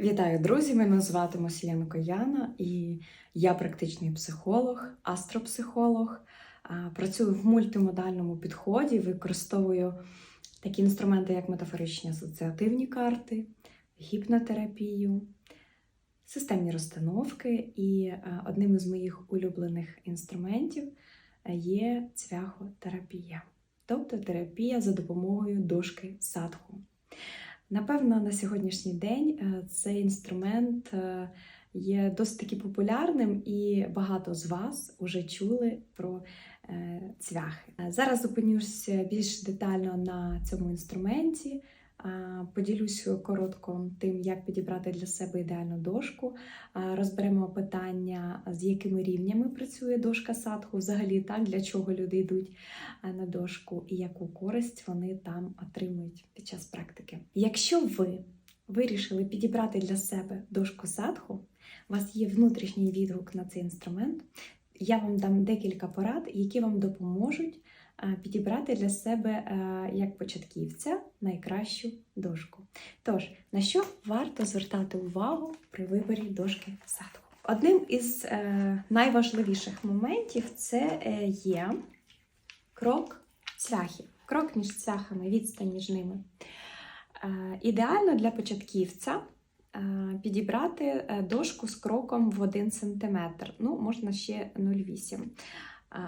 Вітаю, друзі! Мене звати Мосіянко Яна, і я практичний психолог, астропсихолог. Працюю в мультимодальному підході, використовую такі інструменти, як метафоричні асоціативні карти, гіпнотерапію, системні розстановки. І одним із моїх улюблених інструментів е, є цвяхотерапія, тобто терапія за допомогою дошки садху. Напевно, на сьогоднішній день е, цей інструмент е, є досить таки популярним, і багато з вас вже чули про е, цвяхи. Зараз зупинюся більш детально на цьому інструменті. Поділюсь коротко тим, як підібрати для себе ідеальну дошку. Розберемо питання, з якими рівнями працює дошка садху, взагалі так, для чого люди йдуть на дошку і яку користь вони там отримують під час практики. Якщо ви вирішили підібрати для себе дошку садху, у вас є внутрішній відгук на цей інструмент, я вам дам декілька порад, які вам допоможуть підібрати для себе як початківця найкращу дошку. Тож, на що варто звертати увагу при виборі дошки садку? Одним із е, найважливіших моментів це е, є крок цвяхів, крок між цвяхами, відстань між ними. Е, ідеально для початківця підібрати дошку з кроком в 1 см, ну, можна ще 0,8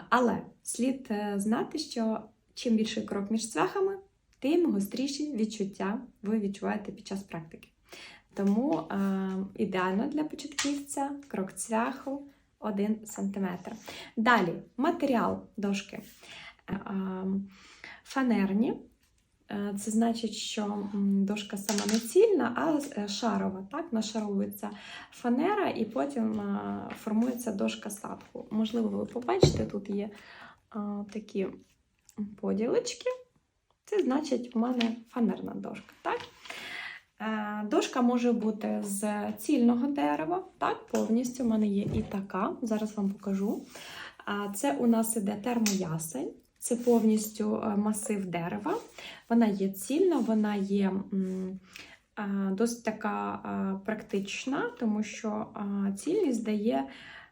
але слід е, знати, що чим більший крок між цвяхами, тим гостріші відчуття ви відчуваєте під час практики. Тому е, ідеально для початківця крок цвяху 1 см. Далі матеріал дошки е, фанерні. Е, це значить, що дошка сама не цільна, а е, шарова. Так? Нашаровується фанера і потім е, формується дошка садку. Можливо, ви побачите, тут є такі поділочки. Це значить, у мене фанерна дошка. Так? Дошка може бути з цільного дерева, так, повністю у мене є і така, зараз вам покажу. Це у нас іде термоясень. Це повністю е, масив дерева. Вона є цільна, вона є досить така практична, тому що цільність дає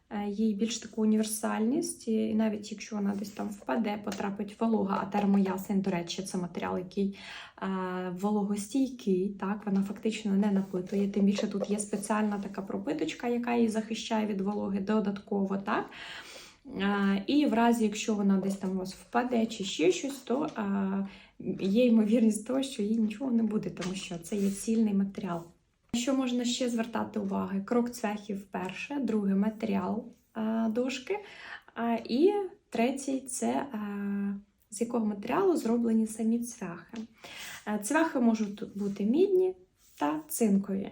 е, їй більш таку універсальність, і навіть якщо вона десь там впаде, потрапить волога, а термоясень, до речі, це матеріал, який вологостійкий, так, вона фактично не напитує. Тим більше тут є спеціальна така пропиточка, яка її захищає від вологи додатково. так. І в разі, якщо вона десь там у вас впаде чи ще щось, то є ймовірність того, що їй нічого не буде, тому що це є цільний матеріал. Що можна ще звертати уваги? Крок цвяхів перше, друге матеріал дошки. І третій це з якого матеріалу зроблені самі цвяхи. Цвяхи можуть бути мідні та цинкові.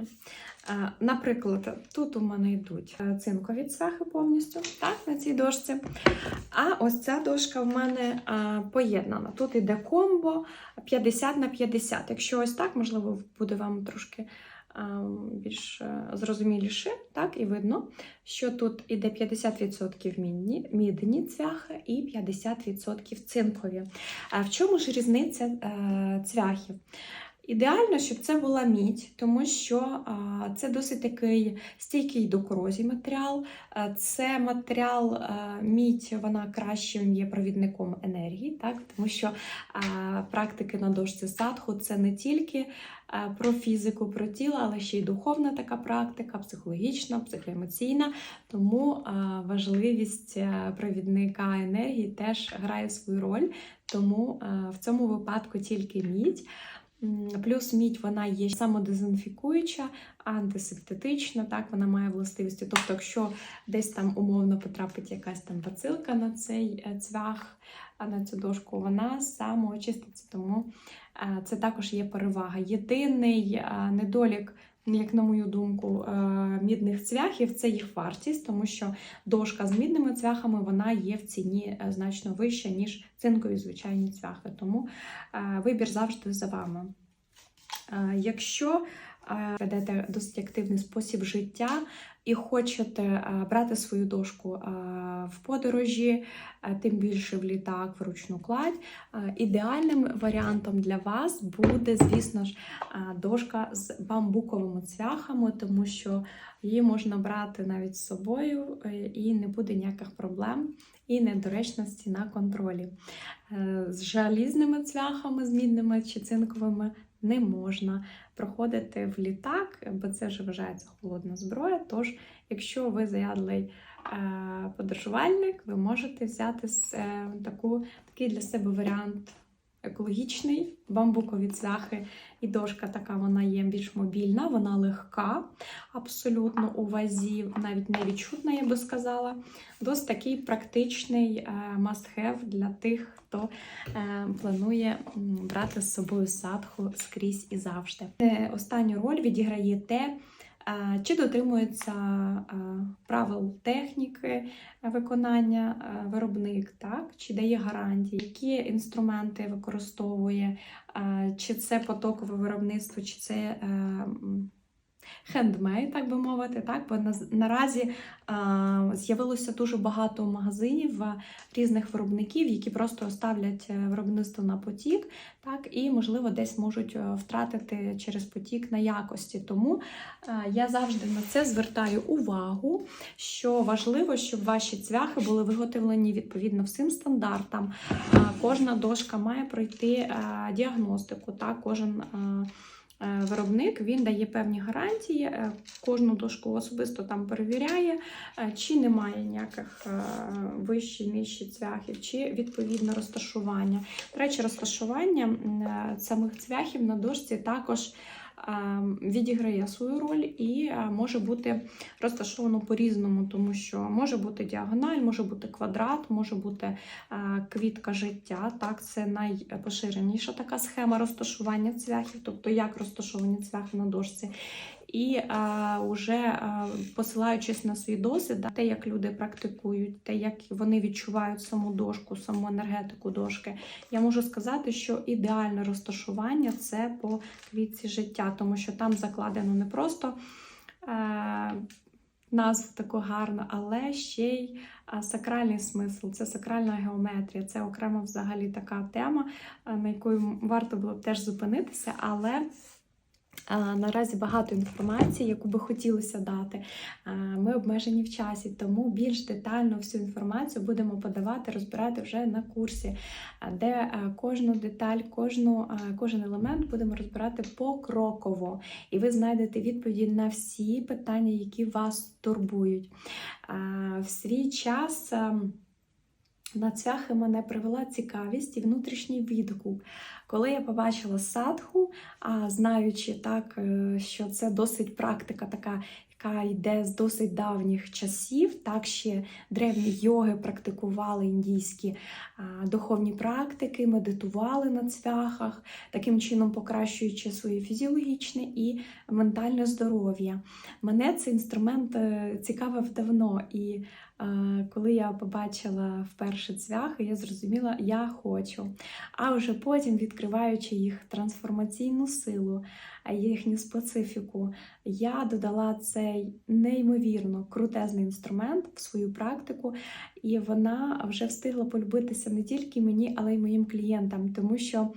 Е, наприклад, тут у мене йдуть е, цинкові цвяхи повністю так, на цій дошці. А ось ця дошка в мене е, поєднана. Тут йде комбо 50 на 50. Якщо ось так, можливо, буде вам трошки більш зрозуміліше, так, і видно, що тут іде 50% мідні, цвяхи і 50% цинкові. В чому ж різниця цвяхів? Ідеально, щоб це була мідь, тому що це досить такий стійкий до корозії матеріал. Це матеріал мідь, вона кращим є провідником енергії, так? тому що практики на дошці садху це не тільки про фізику, про тіло, але ще й духовна така практика, психологічна, психоемоційна. Тому важливість е, провідника енергії теж грає свою роль. Тому в цьому випадку тільки мідь. Плюс мідь вона є самодезінфікуюча, антисептетична, так, вона має властивості. Тобто, якщо десь там умовно потрапить якась там бацилка на цей цвях, цвях, на цю дошку, вона самоочиститься. Тому е, це також є перевага. Єдиний е, недолік як на мою думку, е, мідних цвяхів це їх вартість, тому що дошка з мідними цвяхами вона є в ціні е, значно вища, ніж цинкові звичайні цвяхи. Тому е, вибір завжди за вами. Якщо ведете досить активний спосіб життя і хочете е, брати свою дошку е, в подорожі, е, тим більше в літак, в ручну кладь. е, Ідеальним варіантом для вас буде, звісно ж, е, дошка з бамбуковими цвяхами, тому що її можна брати навіть з собою е, і не буде ніяких проблем і недоречності на контролі. Е, З жалізними цвяхами, з мідними чи цинковими не можна проходити в літак, бо це вже вважається холодна зброя. Тож, якщо ви заядлий е, подорожувальник, ви можете взяти е, таку, такий для себе варіант екологічний, бамбукові цвяхи. І дошка така вона є більш мобільна, вона легка, абсолютно у вазі, навіть не відчутна, я би сказала. Досить такий практичний е, must-have для тих, хто е, планує брати з собою садху скрізь і завжди. Е, Останню роль відіграє те, чи дотримується правил техніки виконання виробник, так? чи дає гарантії, які інструменти використовує, чи це потокове виробництво, чи це е, хендмейд, так би мовити, так? бо на, наразі а, з'явилося дуже багато магазинів різних виробників, які просто ставлять е, виробництво на потік, так, і, можливо, десь можуть е, втратити через потік на якості. Тому е, я завжди на це звертаю увагу, що важливо, щоб ваші цвяхи були виготовлені відповідно всім стандартам. А, Кожна дошка має пройти е, діагностику, так, кожен. е, Виробник він дає певні гарантії, е, кожну дошку особисто там перевіряє, е, чи немає ніяких е, вищі, нижчі цвяхів, чи відповідне розташування. До речі, розташування е, самих цвяхів на дошці також е, відіграє свою роль і може бути розташовано по-різному, тому що може бути діагональ, може бути квадрат, може бути квітка життя. Так, це найпоширеніша така схема розташування цвяхів, тобто як розташовані цвяхи на дошці. І е, уже е, посилаючись на свій досвід, те, як люди практикують, те, як вони відчувають саму дошку, саму енергетику дошки, я можу сказати, що ідеальне розташування це по квітці життя, тому що там закладено не просто е, назву таку гарну, але ще й сакральний смисл, це сакральна геометрія, це окрема взагалі така тема, е, на яку варто було б теж зупинитися, але. Наразі багато інформації, яку би хотілося дати. Ми обмежені в часі, тому більш детально всю інформацію будемо подавати, розбирати вже на курсі, де е, кожну деталь, кожну, е, кожен елемент будемо розбирати покроково. І ви знайдете відповіді на всі питання, які вас турбують. В свій час. ем, на цвяхи мене привела цікавість і внутрішній відгук. Коли я побачила садху, а знаючи так, е, що це досить практика, така, яка йде з досить давніх часів, так ще древні йоги практикували індійські духовні практики, медитували на цвяхах, таким чином покращуючи своє фізіологічне і ментальне здоров'я. Мене цей інструмент е, цікавив давно і. Е, Коли я побачила вперше цвяхи, я зрозуміла, я хочу. А вже потім, відкриваючи їх трансформаційну силу, їхню специфіку, я додала цей неймовірно крутезний інструмент в свою практику, і вона вже встигла полюбитися не тільки мені, але й моїм клієнтам, тому що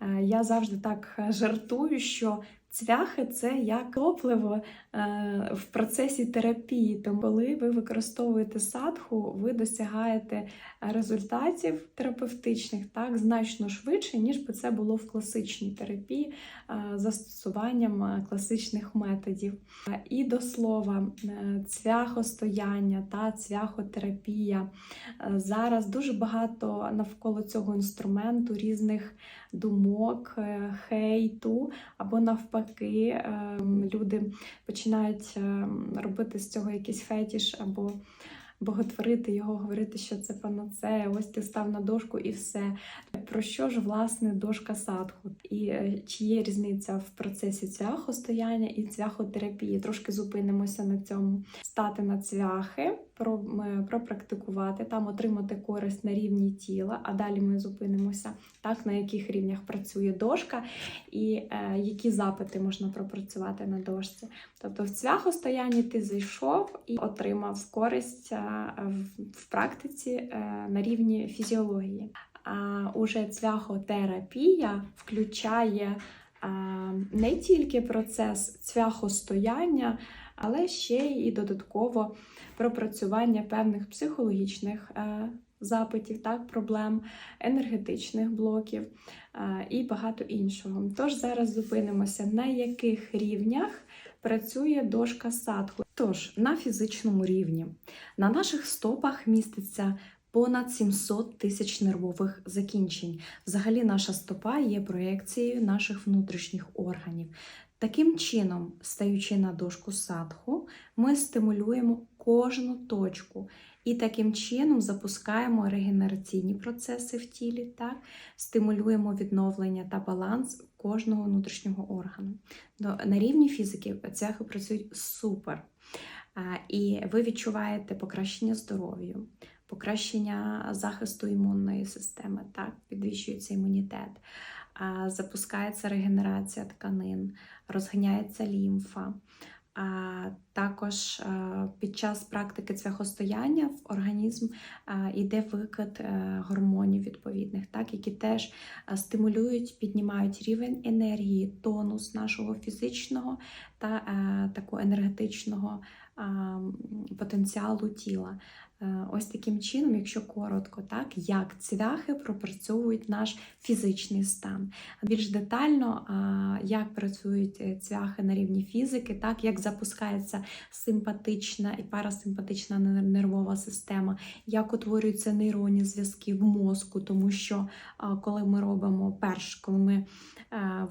е, я завжди так жартую, що Цвяхи це як топливо е, в процесі терапії. Тому, коли ви використовуєте садху, ви досягаєте результатів терапевтичних так значно швидше, ніж би це було в класичній терапії е, застосуванням е, класичних методів. І до слова, цвяхостояння та цвяхотерапія. Зараз дуже багато навколо цього інструменту різних думок, е, хейту або навпаки, е, люди починають е, робити з цього якийсь фетіш або боготворити його, говорити, що це панацея, ось ти став на дошку і все. Про що ж власне дошка садху? І е, чи є різниця в процесі цвяхостояння і цвяхотерапії? Трошки зупинимося на цьому. Стати на цвяхи, пропрактикувати, там отримати користь на рівні тіла, а далі ми зупинимося, так, на яких рівнях працює дошка і е, які запити можна пропрацювати на дошці. Тобто в цвяхостоянні ти зайшов і отримав користь е, в, практиці е, на рівні фізіології. А уже цвяхотерапія включає а, не тільки процес цвяхостояння, але ще й додатково пропрацювання певних психологічних е, запитів, так, проблем, енергетичних блоків е, і багато іншого. Тож зараз зупинимося, на яких рівнях працює дошка садку. Тож, на фізичному рівні на наших стопах міститься понад 700 тисяч нервових закінчень. Взагалі, наша стопа є проекцією наших внутрішніх органів. Таким чином, стаючи на дошку садху, ми стимулюємо кожну точку і таким чином запускаємо регенераційні процеси в тілі, так? стимулюємо відновлення та баланс кожного внутрішнього органу. На рівні фізики цвяхи працюють супер. І ви відчуваєте покращення здоров'я, покращення захисту імунної системи, так, підвищується імунітет, запускається регенерація тканин, розганяється лімфа. А також під час практики цвяхостояння в організм йде викид е, гормонів відповідних, так, які теж стимулюють, піднімають рівень енергії, тонус нашого фізичного та е, такого енергетичного потенціалу тіла. Е, Ось таким чином, якщо коротко, так як цвяхи пропрацьовують наш фізичний стан. Більш детально, як працюють е, цвяхи на рівні фізики, так як запускається симпатична і парасимпатична нервова система, як утворюються нейронні зв'язки в мозку, тому що коли ми робимо перш, коли ми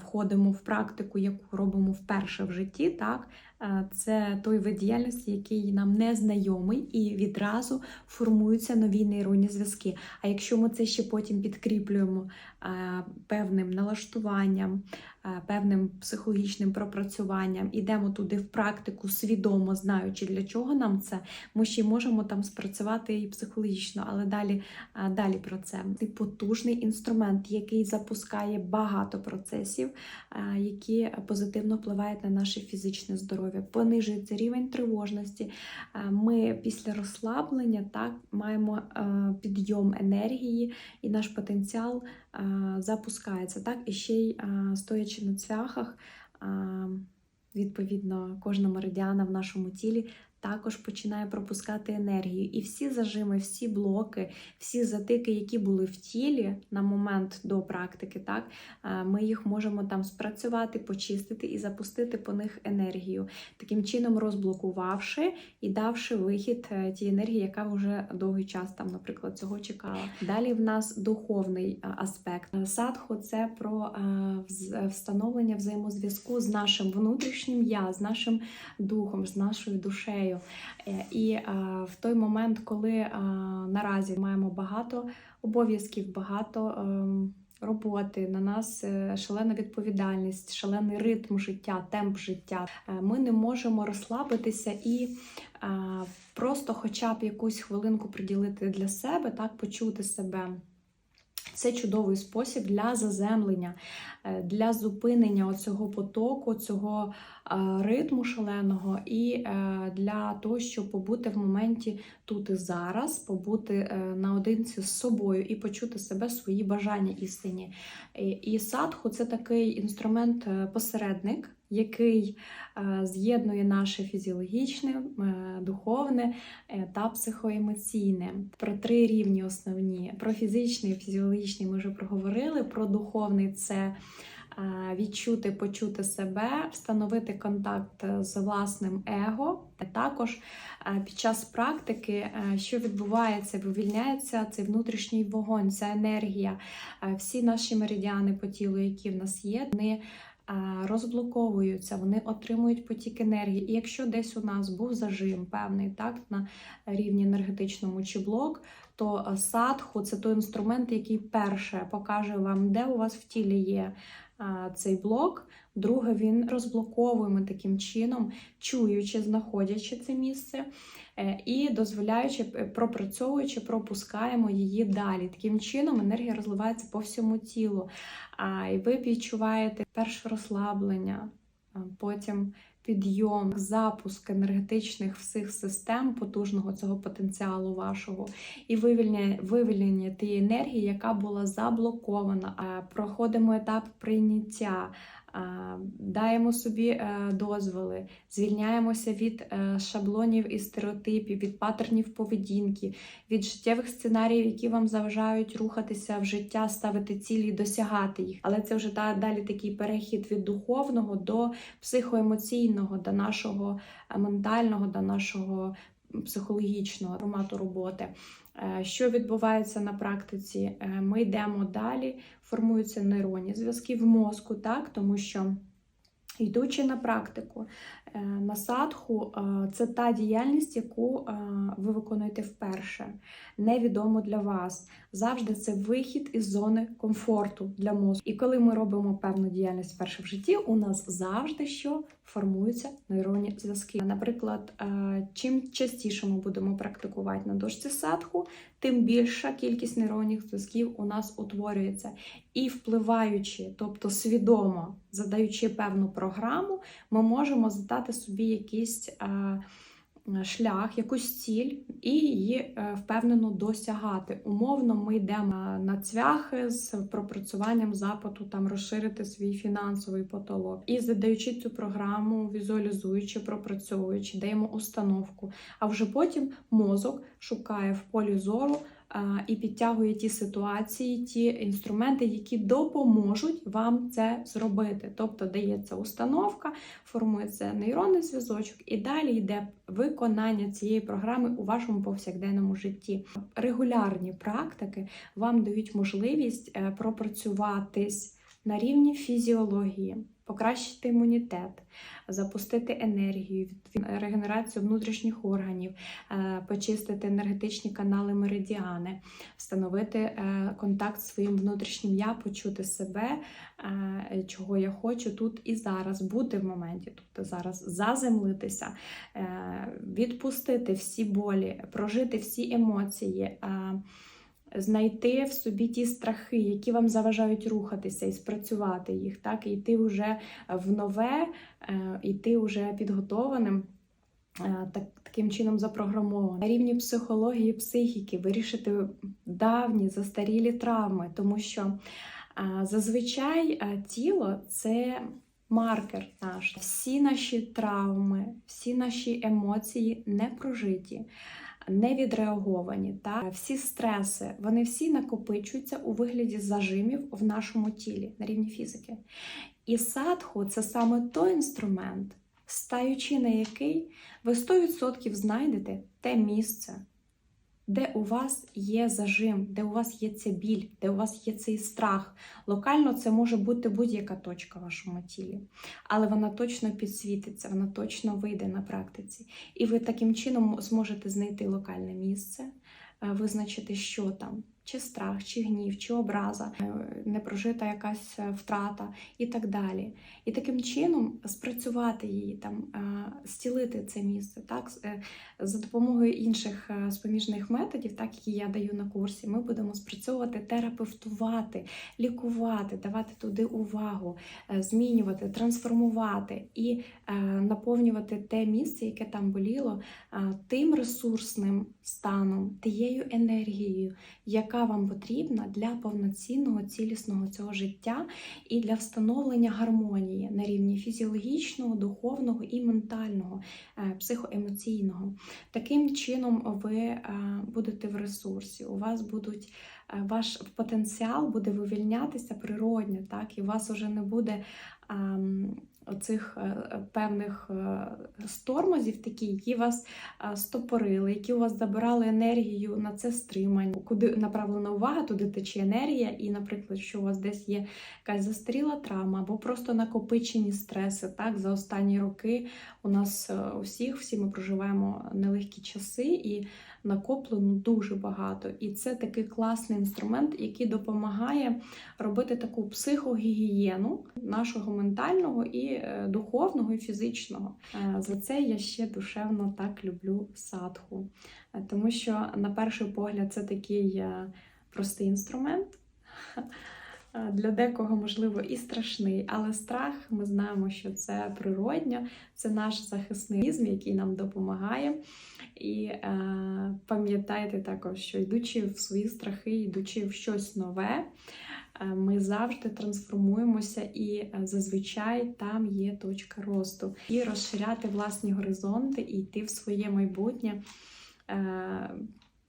входимо в практику, яку робимо вперше в житті, так. е, Це той вид діяльності, який нам не знайомий, і відразу формуються нові нейронні зв'язки. А якщо ми це ще потім підкріплюємо е, певним налаштуванням, певним психологічним пропрацюванням, ідемо туди в практику, свідомо знаючи, для чого нам це, ми ще можемо там спрацювати і психологічно, але далі, е, далі про це. Це потужний інструмент, який запускає багато процесів, е, які позитивно впливають на наше фізичне здоров'я, понижується рівень тривожності. Е, Ми після розслаблення так маємо е, підйом енергії, і наш потенціал е, запускається. Так, і ще й стоячи на цвяхах, відповідно, кожна меридіана в нашому тілі. Також починає пропускати енергію. І всі зажими, всі блоки, всі затики, які були в тілі на момент до практики, так, е, ми їх можемо там спрацювати, почистити і запустити по них енергію. Таким чином розблокувавши і давши вихід е, тій енергії, яка вже довгий час там, наприклад, цього чекала. Далі в нас духовний е, аспект. Садху це про встановлення взаємозв'язку з нашим внутрішнім я, з нашим духом, з нашою душею. Е, І е, в той момент, коли е, наразі маємо багато обов'язків, багато. ем, Роботи на нас шалена відповідальність, шалений ритм життя, темп життя. Ми не можемо розслабитися і просто, хоча б якусь хвилинку приділити для себе, так почути себе. Це чудовий спосіб для заземлення, е, для зупинення оцього потоку, цього е, ритму шаленого, і е, для того, щоб побути в моменті тут і зараз, побути наодинці з собою і почути себе, свої бажання істині. І садху це такий інструмент-посередник, який е, з'єднує наше фізіологічне, е, духовне е, та психоемоційне. Про три рівні основні: про фізичний, і фізіологічний ми вже проговорили, про духовний це. Відчути, почути себе, встановити контакт з власним его. Також під час практики, що відбувається, вивільняється цей внутрішній вогонь, ця енергія. Всі наші меридіани по тілу, які в нас є, вони розблоковуються, вони отримують потік енергії. І якщо десь у нас був зажим певний так, на рівні енергетичному чи блок, то е, садху це той інструмент, який перше покаже вам, де у вас в тілі є цей блок. Друге, він розблоковуємо таким чином, чуючи, знаходячи це місце е, і дозволяючи, е, пропрацьовуючи, пропускаємо її далі. Таким чином енергія розливається по всьому тілу. І ви відчуваєте перше розслаблення, потім підйом, запуск енергетичних всіх систем потужного цього потенціалу вашого, і вивільнення, вивільнення тієї енергії, яка була заблокована. Проходимо етап прийняття. Даємо собі е, дозволи, звільняємося від е, шаблонів і стереотипів, від паттернів поведінки, від життєвих сценаріїв, які вам заважають рухатися в життя, ставити цілі, досягати їх. Але це вже далі такий перехід від духовного до психоемоційного, до нашого е, ментального, до нашого психологічного формату роботи. Е, Що відбувається на практиці? Е, Ми йдемо далі, формуються нейронні зв'язки в мозку, так, тому що. Йдучи на практику, е, на садху це та діяльність, яку ви виконуєте вперше, невідомо для вас. Завжди це вихід із зони комфорту для мозку. І коли ми робимо певну діяльність вперше в житті, у нас завжди що формуються нейронні зв'язки. Наприклад, чим частіше ми будемо практикувати на дошці садху, тим більша кількість нейронних зв'язків у нас утворюється. І впливаючи, тобто свідомо задаючи певну програму, ми можемо задати собі якийсь е, шлях, якусь ціль і її е, впевнено досягати. Умовно, ми йдемо на цвяхи з пропрацюванням запиту, там розширити свій фінансовий потолок. І задаючи цю програму, візуалізуючи, пропрацьовуючи, даємо установку. А вже потім мозок шукає в полі зору і підтягує ті ситуації, ті інструменти, які допоможуть вам це зробити. Тобто дається установка, формується нейронний зв'язочок, і далі йде виконання цієї програми у вашому повсякденному житті. Регулярні практики вам дають можливість е, пропрацюватись на рівні фізіології, покращити імунітет, запустити енергію, регенерацію внутрішніх органів, е, почистити енергетичні канали меридіани, встановити е, контакт з своїм внутрішнім я, почути себе, е, чого я хочу тут і зараз, бути в моменті, тобто зараз заземлитися, відпустити всі болі, прожити всі емоції знайти в собі ті страхи, які вам заважають рухатися, і спрацювати їх, так, і йти вже в нове, е, йти вже підготованим. Е, так, Таким чином запрограмовано. На рівні психології, психіки вирішити давні застарілі травми, тому що е, зазвичай тіло це маркер наш. Всі наші травми, всі наші емоції не прожиті не відреаговані. Та всі стреси, вони всі накопичуються у вигляді зажимів в нашому тілі на рівні фізики. І садху це саме той інструмент, стаючи на який ви 100% знайдете те місце де у вас є зажим, де у вас є ця біль, де у вас є цей страх. Локально це може бути будь-яка точка в вашому тілі, але вона точно підсвітиться, вона точно вийде на практиці. І ви таким чином зможете знайти локальне місце, е, визначити, що там чи страх, чи гнів, чи образа, е, непрожита якась е, втрата і так далі. І таким чином спрацювати її, там, е, стілити це місце. Так? За допомогою інших споміжних методів, так які я даю на курсі, ми будемо спрацьовувати, терапевтувати, лікувати, давати туди увагу, змінювати, трансформувати і наповнювати те місце, яке там боліло, тим ресурсним станом, тією енергією, яка яка вам потрібна для повноцінного цілісного цього життя і для встановлення гармонії на рівні фізіологічного, духовного і ментального, е, психоемоційного. Таким чином ви е, будете в ресурсі, у вас будуть. Е, ваш потенціал буде вивільнятися природньо, так, і у вас вже не буде оцих е, е, певних е, стормозів, такі, які вас стопорили, які у вас забирали енергію на це стримання, куди направлена увага, туди тече енергія, і, наприклад, що у вас десь є якась застаріла травма, або просто накопичені стреси. Так, За останні роки у нас усіх всі ми проживаємо нелегкі часи, і накоплено дуже багато. І це такий класний інструмент, який допомагає робити таку психогігієну нашого ментального і е, духовного, і фізичного. Е, За це я ще душевно так люблю садху, Е, тому що, на перший погляд, це такий е, простий інструмент. Е, Для декого, можливо, і страшний, але страх ми знаємо, що це природньо, це наш захисний механізм, який нам допомагає. І е, пам'ятайте також, що йдучи в свої страхи, йдучи в щось нове, е, ми завжди трансформуємося, і е, зазвичай там є точка росту. І розширяти власні горизонти і йти в своє майбутнє е,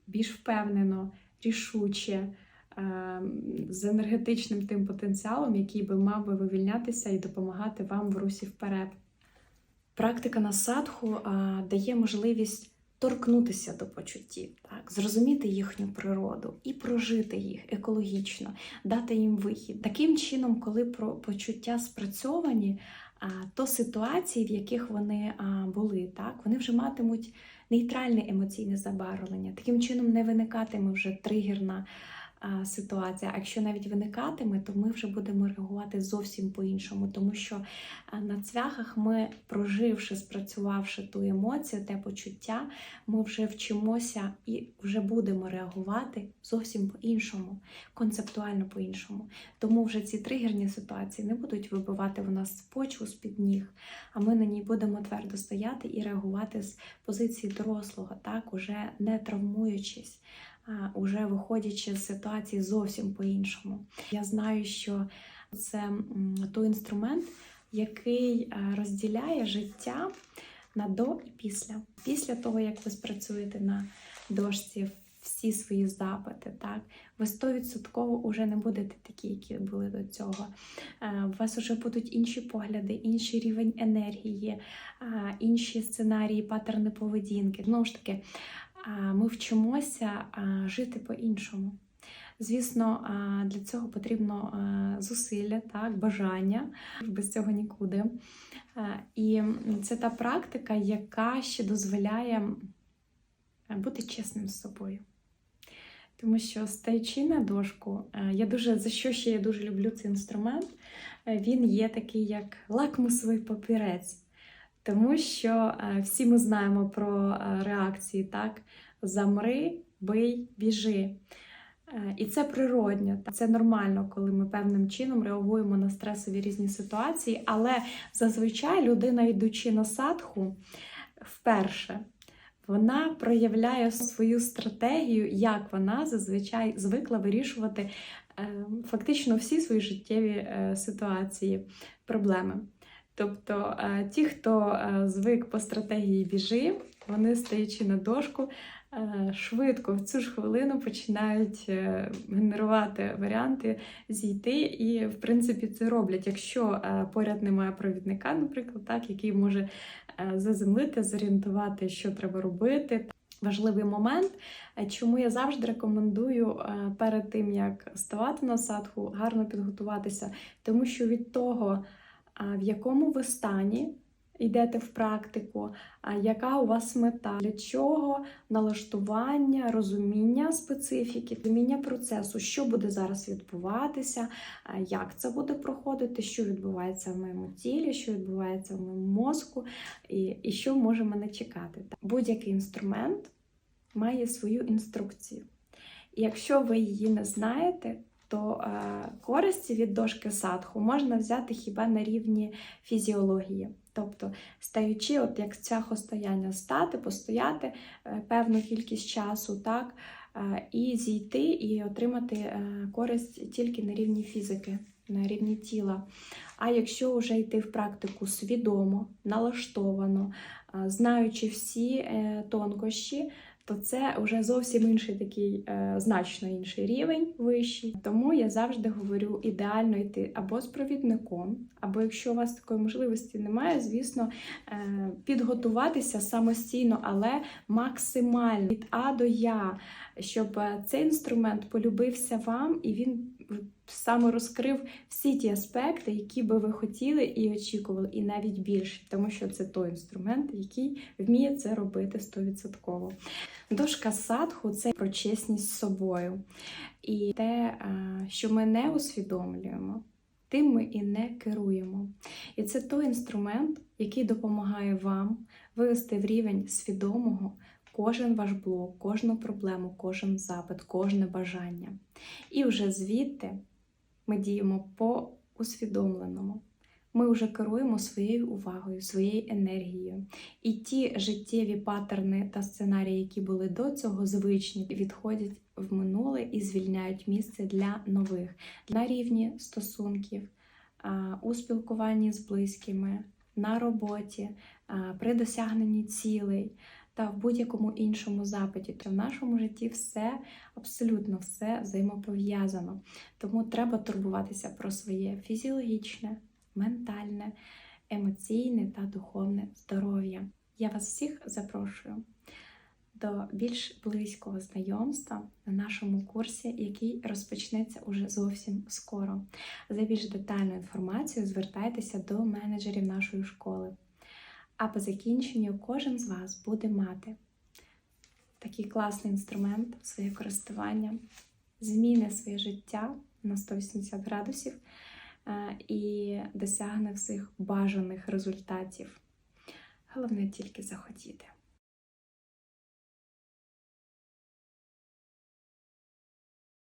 більш впевнено, рішуче. Е, З енергетичним тим потенціалом, який би мав би вивільнятися і допомагати вам в русі вперед. Практика на садху дає можливість торкнутися до почуттів, так, зрозуміти їхню природу і прожити їх екологічно, дати їм вихід. Таким чином, коли про почуття спрацьовані, то ситуації, в яких вони були, так, вони вже матимуть нейтральне емоційне забарвлення. Таким чином не виникатиме вже тригерна ситуація. А якщо навіть виникатиме, то ми вже будемо реагувати зовсім по-іншому, тому що на цвяхах ми, проживши, спрацювавши ту емоцію, те почуття, ми вже вчимося і вже будемо реагувати зовсім по-іншому, концептуально по-іншому. Тому вже ці тригерні ситуації не будуть вибивати в нас почву з-під ніг, а ми на ній будемо твердо стояти і реагувати з позиції дорослого, так, уже не травмуючись уже виходячи з ситуації зовсім по-іншому. Я знаю, що це той інструмент, який е, розділяє життя на до і після. Після того, як ви спрацюєте на дошці всі свої запити, так, ви 100% вже не будете такі, які були до цього. Е, У вас вже будуть інші погляди, інший рівень енергії, інші сценарії, паттерни поведінки. Знову ж таки, ми вчимося жити по-іншому. Звісно, для цього потрібно зусилля, так, бажання, без цього нікуди. І це та практика, яка ще дозволяє бути чесним з собою. Тому що стаючи на дошку, я дуже за що ще я дуже люблю цей інструмент, він є такий як лакмусовий папірець. Тому що е, всі ми знаємо про е, реакції, так? Замри, бий, біжи. Е, І це природньо, це нормально, коли ми певним чином реагуємо на стресові різні ситуації, але зазвичай людина, йдучи на садху вперше, вона проявляє свою стратегію, як вона зазвичай звикла вирішувати фактично всі свої життєві ситуації, проблеми. Тобто е, ті, хто е, звик по стратегії біжи, вони стоячи на дошку, е, швидко в цю ж хвилину починають генерувати варіанти зійти, і в принципі це роблять. Якщо поряд немає провідника, наприклад, так, який може заземлити, зорієнтувати, що треба робити. Важливий момент, чому я завжди рекомендую перед тим, як ставати на садху, гарно підготуватися, тому що від того, в якому ви стані йдете в практику, яка у вас мета, для чого налаштування, розуміння специфіки, розуміння процесу, що буде зараз відбуватися, як це буде проходити, що відбувається в моєму тілі, що відбувається в моєму мозку, і, і що може мене чекати. Будь-який інструмент має свою інструкцію. І якщо ви її не знаєте, то е, користі від дошки садху можна взяти хіба на рівні фізіології. Тобто, стаючи, от як цяхостояння, стати, постояти е, певну кількість часу, так, е, і зійти і отримати користь тільки на рівні фізики, на рівні тіла. А якщо вже йти в практику свідомо, налаштовано, знаючи всі тонкощі, то це вже зовсім інший такий е, значно інший рівень вищий. Тому я завжди говорю ідеально йти або з провідником, або якщо у вас такої можливості немає, звісно, е, підготуватися самостійно, але максимально від А до Я, щоб е, цей інструмент полюбився вам і він саме розкрив всі ті аспекти, які би ви хотіли і очікували, і навіть більше, тому що це той інструмент, який вміє це робити 100%. Дошка садху це про чесність з собою. І те, що ми не усвідомлюємо, тим ми і не керуємо. І це той інструмент, який допомагає вам вивести в рівень свідомого кожен ваш блок, кожну проблему, кожен запит, кожне бажання. І вже звідти ми діємо по усвідомленому. Ми вже керуємо своєю увагою, своєю енергією. І ті життєві паттерни та сценарії, які були до цього звичні, відходять в минуле і звільняють місце для нових на рівні стосунків, у спілкуванні з близькими, на роботі, при досягненні цілей та в будь-якому іншому запиті. То в нашому житті все, абсолютно все взаємопов'язано. Тому треба турбуватися про своє фізіологічне, ментальне, емоційне та духовне здоров'я. Я вас всіх запрошую до більш близького знайомства на нашому курсі, який розпочнеться уже зовсім скоро. За більш детальну інформацію звертайтеся до менеджерів нашої школи. А по закінченню кожен з вас буде мати такий класний інструмент в своє користування, зміни своє життя на 180 градусів е, і досягне всіх бажаних результатів. Головне тільки захотіти.